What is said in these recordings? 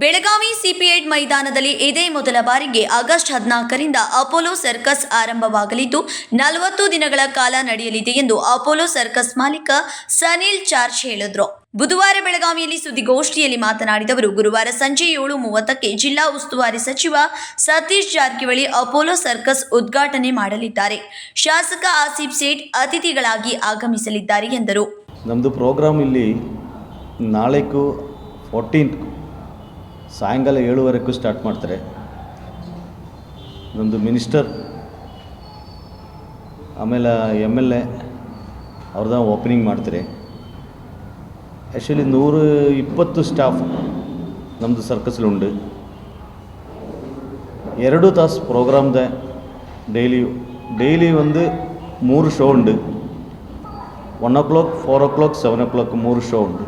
ಬೆಳಗಾವಿ ಸಿಪಿಐಡ್ ಮೈದಾನದಲ್ಲಿ ಇದೇ ಮೊದಲ ಬಾರಿಗೆ ಆಗಸ್ಟ್ ಹದಿನಾಲ್ಕರಿಂದ ಅಪೋಲೋ ಸರ್ಕಸ್ ಆರಂಭವಾಗಲಿದ್ದು, ನಲವತ್ತು ದಿನಗಳ ಕಾಲ ನಡೆಯಲಿದೆ ಎಂದು ಅಪೋಲೋ ಸರ್ಕಸ್ ಮಾಲೀಕ ಸನಿಲ್ ಚಾರ್ಜ್ ಹೇಳಿದ್ರು. ಬುಧವಾರ ಬೆಳಗಾವಿಯಲ್ಲಿ ಸುದ್ದಿಗೋಷ್ಠಿಯಲ್ಲಿ ಮಾತನಾಡಿದವರು ಗುರುವಾರ ಸಂಜೆ ಏಳು ಮೂವತ್ತಕ್ಕೆ ಜಿಲ್ಲಾ ಉಸ್ತುವಾರಿ ಸಚಿವ ಸತೀಶ್ ಜಾರಕಿಹೊಳಿ ಅಪೋಲೋ ಸರ್ಕಸ್ ಉದ್ಘಾಟನೆ ಮಾಡಲಿದ್ದಾರೆ. ಶಾಸಕ ಆಸಿಫ್ ಸೇಠ್ ಅತಿಥಿಗಳಾಗಿ ಆಗಮಿಸಲಿದ್ದಾರೆ ಎಂದರು. ನಮ್ಮದು ಪ್ರೋಗ್ರಾಮ್ ಇಲ್ಲಿ ನಾಳೆಗೂ ಫೋರ್ಟೀನ್ತ್ ಸಾಯಂಕಾಲ ಏಳುವರೆಗೂ ಸ್ಟಾರ್ಟ್ ಮಾಡ್ತಾರೆ ನಮ್ಮದು ಮಿನಿಸ್ಟರ್ ಆಮೇಲೆ ಎಮ್ ಎಲ್ ಎ ಅವ್ರದ್ದು ಓಪನಿಂಗ್ ಮಾಡ್ತಾರೆ ಆ್ಯಕ್ಚುಲಿ ನೂರು ಇಪ್ಪತ್ತು ಸ್ಟಾಫ್ ನಮ್ಮದು ಸರ್ಕಸ್ಲುಂಡು ಎರಡು ತಾಸು ಪ್ರೋಗ್ರಾಮ್ದ ಡೈಲಿ ಡೈಲಿ ಒಂದು ಮೂರು ஷோ உண்டு one o'clock four o'clock seven o'clock ಮೂರು ಶೋ ಉಂಟು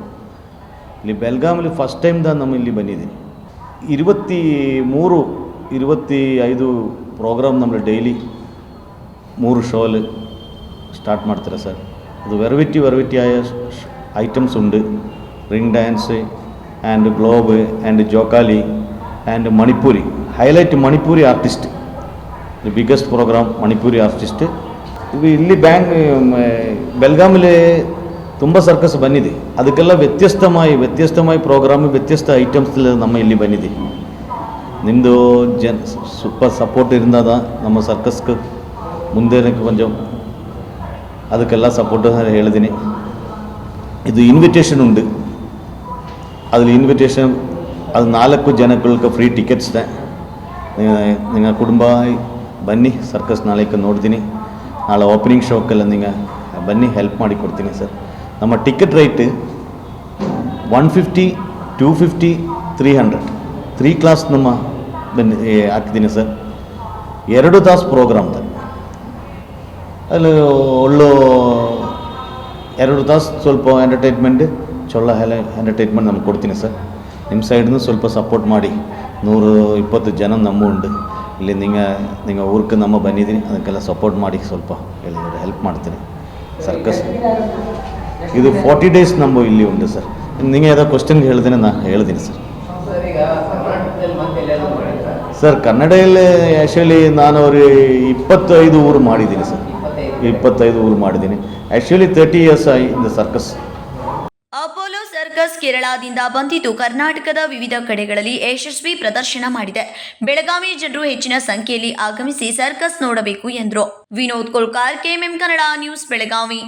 ಇಲ್ಲಿ ಬೆಲ್ಗಾಮಲ್ಲಿ ಫಸ್ಟ್ ಟೈಮ್ ದ ನಮ್ಮ ಇಲ್ಲಿ ಬಂದಿದ್ದೀನಿ ഇരുപത്തി ಮೂರು ഇരുപത്തി ಐದು ಪ್ರೋಗ್ರಾಮ್ ನಮ್ಮ ಡೈಲಿ ಮೂರು ഷോയിൽ ಸ್ಟಾರ್ಟ್ ಮಾಡ್ತಾರೆ ಸರ್ ಅದು ವೆರೈಟಿ ವೆರೈಟಿ ಆಯ ಐಟಮ್ಸ್ ഉണ്ട് ring dance and globe and ജോക്കാലി and Manipuri highlight Manipuri artist the biggest programme Manipuri artist ಇದು ಇಲ್ಲಿ ಬ್ಯಾಂಕ್ ಬೆಲ್ಗಾಮಲ್ಲಿ ತುಂಬ ಸರ್ಕಸ್ ಬಂದಿದೆ ಅದಕ್ಕೆಲ್ಲ ವ್ಯತ್ಯಸ್ತಮಾಗಿ ವ್ಯತ್ಯಸ್ತಮಾಗಿ ಪ್ರೋಗ್ರಾಮ್ ವ್ಯತ್ಯಸ್ತ ಐಟಮ್ಸ್ ನಮ್ಮ ಇಲ್ಲಿ ಬಂದಿದೆ ನಿಮ್ಮದು ಜನ್ ಸೂಪರ್ ಸಪೋರ್ಟ್ ಇರಿಂದಾದ ನಮ್ಮ ಸರ್ಕಸ್ಗೆ ಮುಂದೆ ಕೊಂಚ ಅದಕ್ಕೆಲ್ಲ ಸಪೋರ್ಟ್ ಹೇಳಿದ್ದೀನಿ ಇದು ಇನ್ವಿಟೇಷನ್ ಉಂಟು அதில் இன்விடேஷன் அது ನಾಲ್ಕು ಜನಗಳಿಗೆ ಫ್ರೀ ಟಿಕೆಟ್ಸ್ ಇದೆ ನಿಮ್ಮ ಕುಟುಂಬ ಬನ್ನಿ ಸರ್ಕಸ್ ನಾಳೆಗೆ ನೋಡ್ತೀನಿ ನಾಳೆ ಓಪನಿಂಗ್ ಶೋಕ್ಕೆಲ್ಲ ನಿಮಗೆ ಬನ್ನಿ ಹೆಲ್ಪ್ ಮಾಡಿ ಕೊಡ್ತೀನಿ ಸರ್ ನಮ್ಮ ticket rate one fifty two fifty three hundred three class ನಮ್ಮ ಬನ್ನಿ ಹಾಕಿದ್ದೀನಿ ಸರ್ ಎರಡು ತಾಸು ಪ್ರೋಗ್ರಾಮ್ದ ಅಲ್ಲಿ ಒಳ್ಳೆ ಎರಡು ತಾಸು ಸ್ವಲ್ಪ ಎಂಟರ್ಟೈನ್ಮೆಂಟ್ ಚೊಳ್ಳ ಹೆಲೆ ಎಂಟರ್ಟೈನ್ಮೆಂಟ್ ನಮ್ಗೆ ಕೊಡ್ತೀನಿ ಸರ್ ನಿಮ್ಮ ಸೈಡ್ನು ಸ್ವಲ್ಪ ಸಪೋರ್ಟ್ ಮಾಡಿ. ನೂರು ಇಪ್ಪತ್ತು ಜನ ನಮ್ಮ ಉಂಡು. ಇಲ್ಲಿ ನಿಂಗೆ ನಿಮ್ಮ ಊರ್ಗೆ ನಮ್ಮ ಬಂದಿದ್ದೀನಿ. ಅದಕ್ಕೆಲ್ಲ ಸಪೋರ್ಟ್ ಮಾಡಿ ಸ್ವಲ್ಪ. ಎಲ್ಲ ಹೆಲ್ಪ್ ಮಾಡ್ತೀನಿ. ಸರ್ಕಸ್ ಇದು ಫಾರ್ಟಿ ಡೇಸ್ ನಮ್ಮ ಇಲ್ಲಿ ಉಂಟು ಸರ್ ನಿಮಗೆ ಯಾವುದೋ ಕ್ವಶನ್ ಹೇಳ್ತೇನೆ ನಾ ಹೇಳ್ತೀನಿ ಸರ್ ಸರ್ ಕನ್ನಡದಲ್ಲೇ ಆ್ಯಕ್ಚುಲಿ ನಾನು ಅವರು ಇಪ್ಪತ್ತೈದು ಊರು ಮಾಡಿದ್ದೀನಿ ಸರ್ ಇಪ್ಪತ್ತೈದು ಊರು ಮಾಡಿದ್ದೀನಿ. Actually thirty years in circus Apollo circus ಕೇರಳದಿಂದ ಬಂದಿದ್ದು ಕರ್ನಾಟಕದ ವಿವಿಧ ಕಡೆಗಳಲ್ಲಿ ಯಶಸ್ವಿ ಪ್ರದರ್ಶನ ಮಾಡಿದೆ. ಬೆಳಗಾವಿ ಜನರು ಹೆಚ್ಚಿನ ಸಂಖ್ಯೆಯಲ್ಲಿ ಆಗಮಿಸಿ ಸರ್ಕಸ್ ನೋಡಬೇಕು ಎಂದರು. Vinod Kolkar, KMM Kannada news Belagavi.